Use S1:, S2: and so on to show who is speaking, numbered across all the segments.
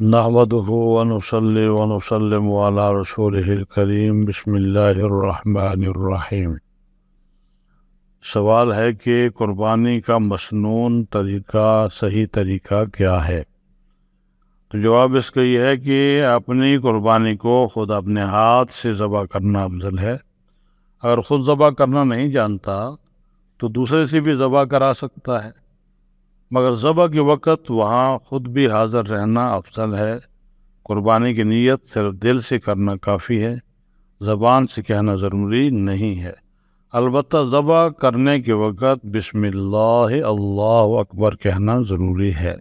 S1: نحمده ونصلي ونسلم على رسوله الكريم. بسم اللہ الرحمن الرحیم سوال ہے کہ قربانی کا مسنون طریقہ صحیح طریقہ کیا ہے؟ تو جواب اس کا یہ ہے کہ اپنی قربانی کو خود اپنے ہاتھ سے ذبح کرنا افضل ہے۔ اگر خود ذبح کرنا نہیں جانتا تو دوسرے سے بھی ذبح کرا سکتا ہے۔ مگر ذبح کے وقت وہاں خود بھی حاضر رہنا افضل ہے۔ قربانی کی نیت صرف دل سے کرنا کافی ہے، زبان سے کہنا ضروری نہیں ہے۔ البتہ ذبح کرنے کے وقت بسم اللہ اللہ اکبر کہنا ضروری ہے۔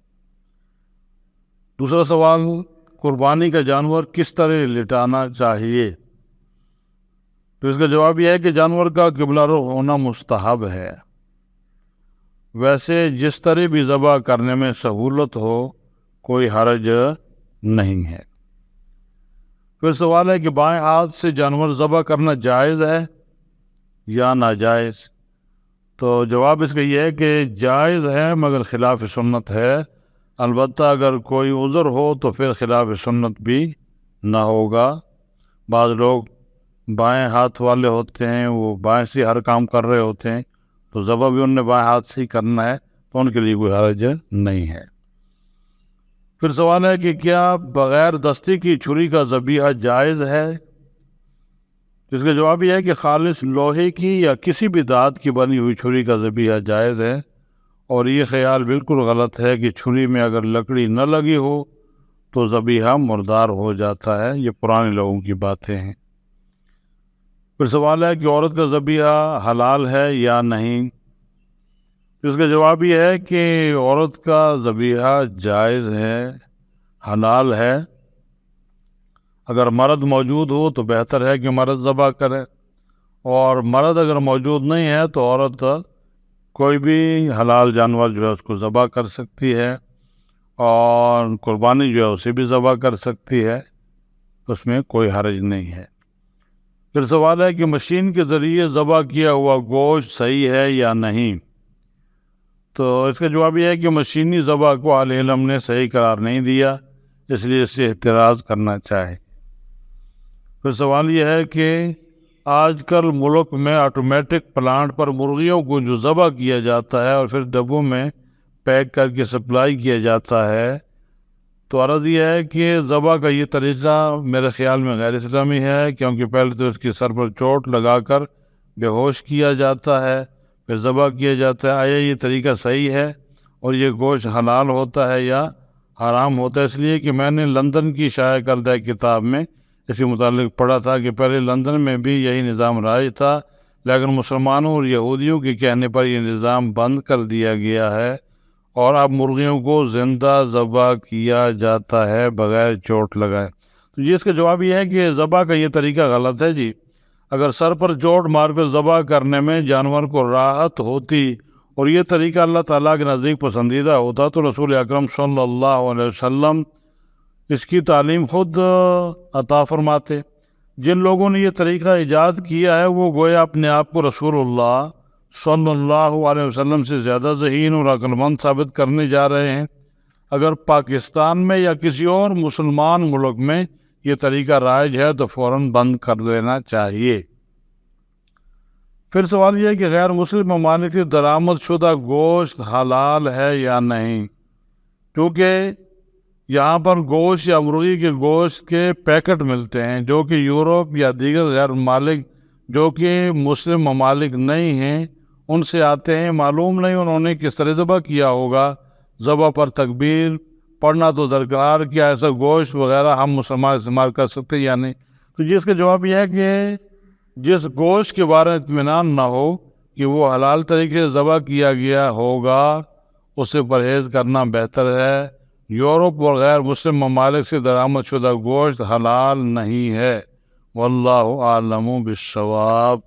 S1: دوسرا سوال، قربانی کا جانور کس طرح لٹانا چاہیے؟ تو اس کا جواب یہ ہے کہ جانور کا قبلہ رخ ہونا مستحب ہے۔ ویسے جس طرح بھی ذبح کرنے میں سہولت ہو، کوئی حرج نہیں ہے۔ پھر سوال ہے کہ بائیں ہاتھ سے جانور ذبح کرنا جائز ہے یا ناجائز؟ تو جواب اس کا یہ ہے کہ جائز ہے مگر خلاف سنت ہے۔ البتہ اگر کوئی عذر ہو تو پھر خلاف سنت بھی نہ ہوگا۔ بعض لوگ بائیں ہاتھ والے ہوتے ہیں، وہ بائیں سے ہر کام کر رہے ہوتے ہیں۔ تو ذبح بھی ان نے بائیں ہاتھ سے ہی کرنا ہے تو ان کے لیے کوئی حرج نہیں ہے۔ پھر سوال ہے کہ کیا بغیر دستی کی چھری کا ذبیحہ جائز ہے؟ اس کا جواب یہ ہے کہ خالص لوہے کی یا کسی بھی دانت کی بنی ہوئی چھری کا ذبیحہ جائز ہے۔ اور یہ خیال بالکل غلط ہے کہ چھری میں اگر لکڑی نہ لگی ہو تو ذبیحہ مردار ہو جاتا ہے۔ یہ پرانے لوگوں کی باتیں ہیں۔ پھر سوال ہے کہ عورت کا ذبیحہ حلال ہے یا نہیں؟ اس کا جواب یہ ہے کہ عورت کا ذبیحہ جائز ہے، حلال ہے۔ اگر مرد موجود ہو تو بہتر ہے کہ مرد ذبح کرے۔ اور مرد اگر موجود نہیں ہے تو عورت کوئی بھی حلال جانور جو ہے اس کو ذبح کر سکتی ہے اور قربانی جو ہے اسے بھی ذبح کر سکتی ہے، اس میں کوئی حرج نہیں ہے۔ پھر سوال ہے کہ مشین کے ذریعے ذبح کیا ہوا گوشت صحیح ہے یا نہیں؟ تو اس کا جواب یہ ہے کہ مشینی ذبح کو علم نے صحیح قرار نہیں دیا، اس لیے اس سے احتراج کرنا چاہے۔ پھر سوال یہ ہے کہ آج کل ملک میں آٹومیٹک پلانٹ پر مرغیوں کو جو ذبح کیا جاتا ہے اور پھر ڈبوں میں پیک کر کے سپلائی کیا جاتا ہے تو عرض یہ ہے کہ ذبح کا یہ طریقہ میرے خیال میں غیر اسلامی ہے، کیونکہ پہلے تو اس کی سر پر چوٹ لگا کر بے ہوش کیا جاتا ہے، پھر ذبح کیا جاتا ہے۔ آیا یہ طریقہ صحیح ہے اور یہ گوشت حلال ہوتا ہے یا حرام ہوتا ہے؟ اس لیے کہ میں نے لندن کی شائع کردہ کتاب میں اس کے متعلق پڑھا تھا کہ پہلے لندن میں بھی یہی نظام رائج تھا، لیکن مسلمانوں اور یہودیوں کے کہنے پر یہ نظام بند کر دیا گیا ہے۔ اور اب مرغیوں کو زندہ ذبح کیا جاتا ہے بغیر چوٹ لگائے۔ تو جی اس کا جواب یہ ہے کہ ذبح کا یہ طریقہ غلط ہے جی۔ اگر سر پر چوٹ مار کر ذبح کرنے میں جانور کو راحت ہوتی اور یہ طریقہ اللہ تعالیٰ کے نزدیک پسندیدہ ہوتا تو رسول اکرم صلی اللہ علیہ وسلم اس کی تعلیم خود عطا فرماتے۔ جن لوگوں نے یہ طریقہ ایجاد کیا ہے، وہ گویا اپنے آپ کو رسول اللہ صلی اللہ علیہ وسلم سے زیادہ ذہین اور عقل مند ثابت کرنے جا رہے ہیں۔ اگر پاکستان میں یا کسی اور مسلمان ملک میں یہ طریقہ رائج ہے تو فوراً بند کر دینا چاہیے۔ پھر سوال یہ ہے کہ غیر مسلم ممالک سے درآمد شدہ گوشت حلال ہے یا نہیں؟ کیونکہ یہاں پر گوشت یا مرغی کے گوشت کے پیکٹ ملتے ہیں جو کہ یورپ یا دیگر غیر ممالک جو کہ مسلم ممالک نہیں ہیں۔ ان سے آتے ہیں، معلوم نہیں انہوں نے کس طرح ذبح کیا ہوگا۔ ذبح پر تکبیر، پڑھنا تو درکار، کیا ایسا گوشت وغیرہ ہم مسلمان استعمال کر سکتے یا نہیں؟ تو جس کا جواب یہ ہے کہ جس گوشت کے بارے میں اطمینان نہ ہو کہ وہ حلال طریقے سے ذبح کیا گیا ہوگا اس سے پرہیز کرنا بہتر ہے۔ یورپ اور غیر مسلم ممالک سے درآمد شدہ گوشت حلال نہیں ہے۔ واللہ عالم بالصواب۔